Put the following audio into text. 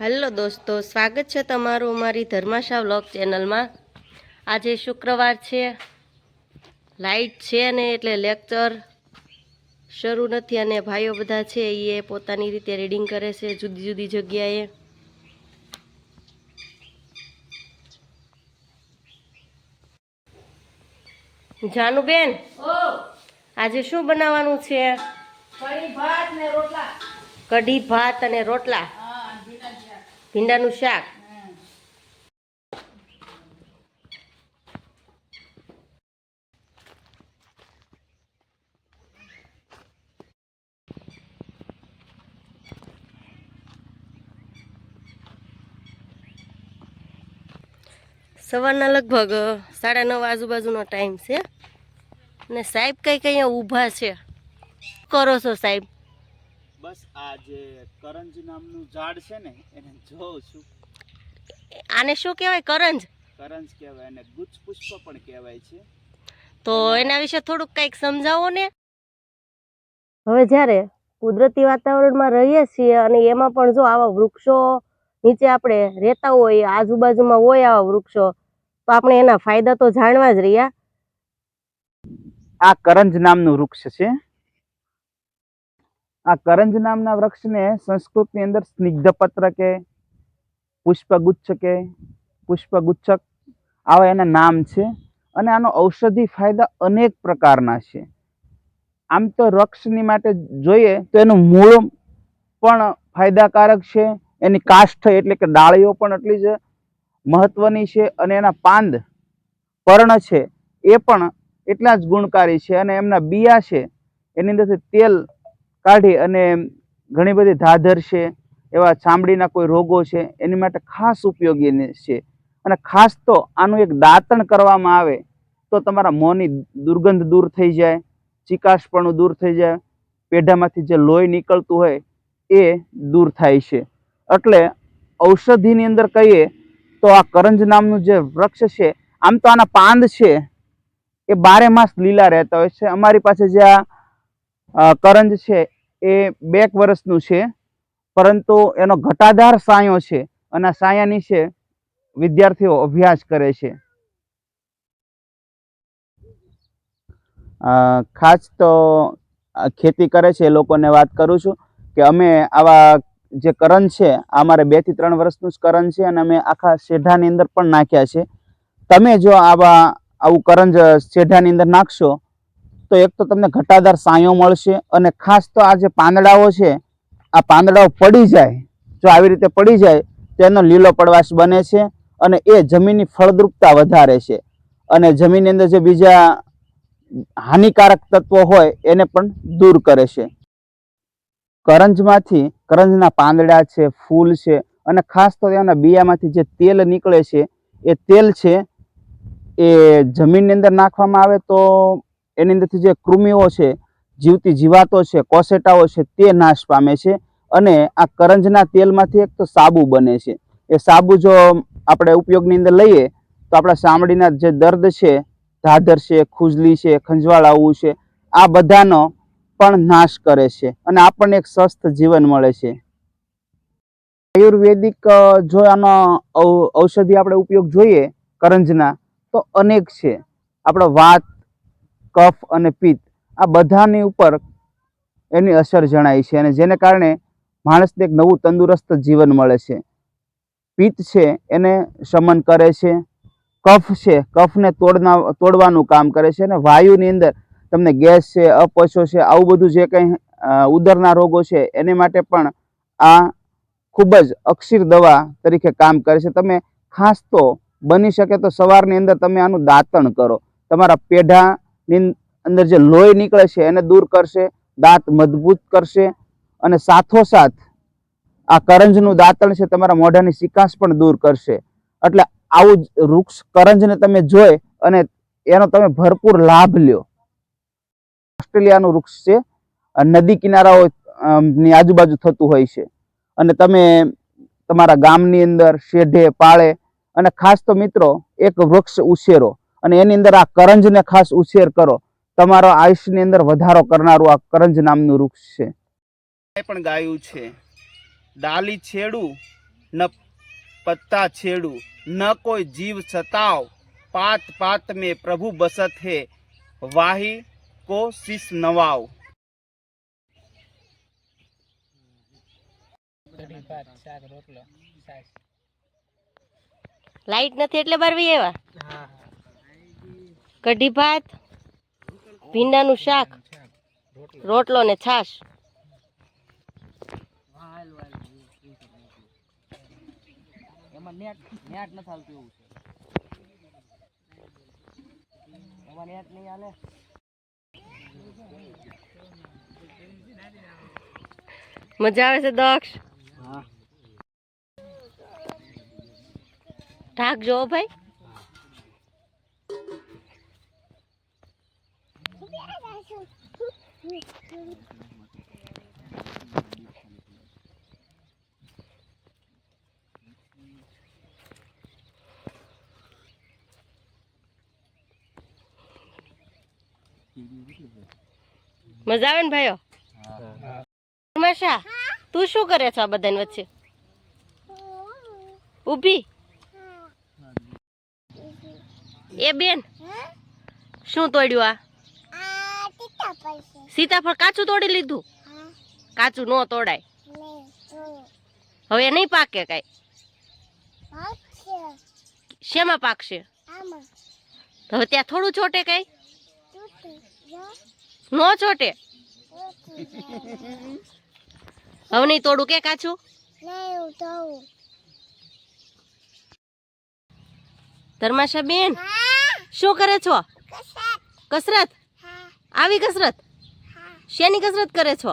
Hello દોસ્તો સ્વાગત છે તમારું અમારી ધર્માશા વ્લોગ ચેનલમાં. આજે શુક્રવાર છે લાઇટ છે ને એટલે લેક્ચર શરૂ નથી અને ભાઈઓ બધા છે એ પોતાની રીતે રીડિંગ કરે છે જુદી જુદી જગ્યાએ. જાનુબેન આજે શું બનાવવાનું છે? કઢી ભાત અને રોટલા. ભીંડાનું શાક. સવારના લગભગ સાડા નવ આજુબાજુનો ટાઈમ છે. ને સાહેબ કંઈક અહીંયા ઊભા છે? કરો છો સાહેબ. બસ આ જે કરંજ નામનું ઝાડ છે ને એને જોઉં છું. આને શું કહેવાય? કરંજ? કરંજ કહેવાય અને ગુચ્છ પુષ્પ પણ કહેવાય છે. તો એના વિશે થોડુંક કંઈક સમજાવો ને. હવે જ્યારે કુદરતી વાતાવરણમાં રહીએ છીએ અને એમાં પણ જો આવા વૃક્ષો નીચે આપણે રહેતા હોઈએ આજુબાજુમાં હોય આવા વૃક્ષો તો આપણે એના ફાયદા તો જાણવા જ રહ્યા. આ કરંજ નામનું વૃક્ષ છે. આ કરંજ નામના વૃક્ષને સંસ્કૃતની અંદર સ્નિગ્ધપત્ર કે પુષ્પગુચ્છ કે પુષ્પગુચ્છક આવા એના નામ છે. અને આનો ઔષધિ ફાયદા અનેક પ્રકારના છે. આમ તો વૃક્ષની માટે જોઈએ તો એનું મૂળ પણ ફાયદાકારક છે. એની કાષ્ઠ એટલે કે ડાળીઓ પણ એટલી જ મહત્વની છે અને એના પાંદ પર્ણ છે એ પણ એટલા જ ગુણકારી છે. અને એમના બિયા છે, એની અંદરથી તેલ કાઢી અને ઘણી બધી ધાધર છે, એવા ચામડીના કોઈ રોગો છે, એની માટે ખાસ ઉપયોગી છે. અને ખાસ તો આનું એક દાંતણ કરવામાં આવે તો તમારા મોંની દુર્ગંધ દૂર થઈ જાય, ચિકાશપણું દૂર થઈ જાય, પેઢામાંથી જે લોહી નીકળતું હોય એ દૂર થાય છે. એટલે ઔષધિની અંદર કહીએ તો આ કરંજ નામનું જે વૃક્ષ છે, આમ તો આના પાંદ છે, એ બારે માસ લીલા રહેતા હોય છે. અમારી પાસે જે આ કરંજ છે, એ બે વર્ષનું છે. પરંતુ એનો ઘટાદાર સાયો છે અને આ સાયા નીચે વિદ્યાર્થીઓ અભ્યાસ કરે છે. ખાસ તો ખેતી કરે છે એ લોકોને વાત કરું છું કે અમે આવા જે કરંજ છે, આ અમારે બેથી ત્રણ વર્ષનું જ કરંજ છે અને અમે આખા શેઢાની અંદર પણ નાખ્યા છે. તમે જો આવા આવું કરંજ શેઢાની અંદર નાખશો તો એક તો તમને ઘટાદાર સાયો મળશે અને ખાસ તો આ જે પાંદડાઓ છે, આ પાંદડાઓ પડી જાય, જો આવી રીતે પડી જાય, તો એનો લીલો પડવાશ બને છે અને એ જમીનની ફળદ્રુપતા વધારે છે. અને જમીનની અંદર જે બીજા હાનિકારક તત્વો હોય, એને પણ દૂર કરે છે. કરંજમાંથી, કરંજના પાંદડા છે, ફૂલ છે અને ખાસ તો એના બિયામાંથી જે તેલ નીકળે છે, એ તેલ છે, એ જમીનની અંદર નાખવામાં આવે તો એની અંદરથી જે કૃમિઓ છે, જીવતી જીવાતો છે, કોસેટાઓ છે, તે નાશ પામે છે અને આ કરંજના તેલમાંથી એક તો સાબુ બને છે. એ સાબુ જો આપણે ઉપયોગની અંદર લઈએ, તો આપણા ચામડીના જે દર્દ છે, ધાધર છે, ખુજલી છે ખંજવાળ આવવું છે, આ બધાનો પણ નાશ કરે છે અને આપણને એક સ્વસ્થ જીવન મળે છે. આયુર્વેદિક જો આનો ઔષધિ આપણે ઉપયોગ જોઈએ, કરંજના, તો અનેક છે. આપણો વાત કફ અને પિત્ત આ બધાની ઉપર એની અસર જણાય છે અને જેને કારણે માણસને એક નવું તંદુરસ્ત જીવન મળે છે. પિત્ત છે એને શમન કરે છે, કફ છે, કફને તોડના, તોડવાનું કામ કરે છે અને વાયુની અંદર તમને ગેસ છે, અપચો છે, આવું બધું જે કંઈ ઉદરના રોગો છે એને માટે પણ આ ખૂબ જ અક્ષીર દવા તરીકે કામ કરે છે. તમે ખાસ તો બની શકે તો સવારની અંદર તમે આનું દાંતણ કરો. તમારા પેઢાની અંદર જે લોહી નીકળે છે એને દૂર કરશે, દાંત મજબૂત કરશે અને સાથોસાથ આ કરંજનું દાંતણ છે તમારા મોઢાની સિકાસ પણ દૂર કરશે. એટલે આવું જ વૃક્ષ કરંજને તમે જોઈ અને એનો તમે ભરપૂર લાભ લ્યો. ઓસ્ટ્રેલિયાનું વૃક્ષ છે નદી કિનારાઓ ની આજુબાજુ થતું હોય છે. અને તમે તમારા ગામની અંદર, શેઢે, પાળે અને ખાસ તો મિત્રો એક વૃક્ષ ઉછેરો. અને એની અંદર આ કરંજને ખાસ ઉછેર કરો. તમારો આયુષ્યની અંદર વધારો કરનારું આ કરંજ નામનું વૃક્ષ છે. પણ ગાયું છે. ડાલી છેડું ન પત્તા છેડું ન કોઈ જીવ સતાવ. પાત પાત મે પ્રભુ બસત હે. વાહી કો શીશ નવાવ. લાઈટ નથી એટલે બરવી એવા કઢી ભાત ભીંડાનું શાક રોટલો ને છાશ. મજા આવે છે દક્ષ? ઢાક જોવો ભાઈ. મજા આવે ને ભાઈઓ? મશા તું શું કરે છે આ બધાની વચ્ચે? ઊભી? એ બેન, શું તોડ્યું આ? સીતાફળ કાચું તોડી લીધું? કાચું નો તોડાય. હવે નહીં પાકે કઈ. શેમાં પાકશે? હવે ત્યાં થોડું છોટે કઈ? નો છોટે? હવે નહીં તોડું કે કાચું? ધર્માશા બેન શું કરે છો? કસરત? આવી કસરત શેની કસરત કરે છો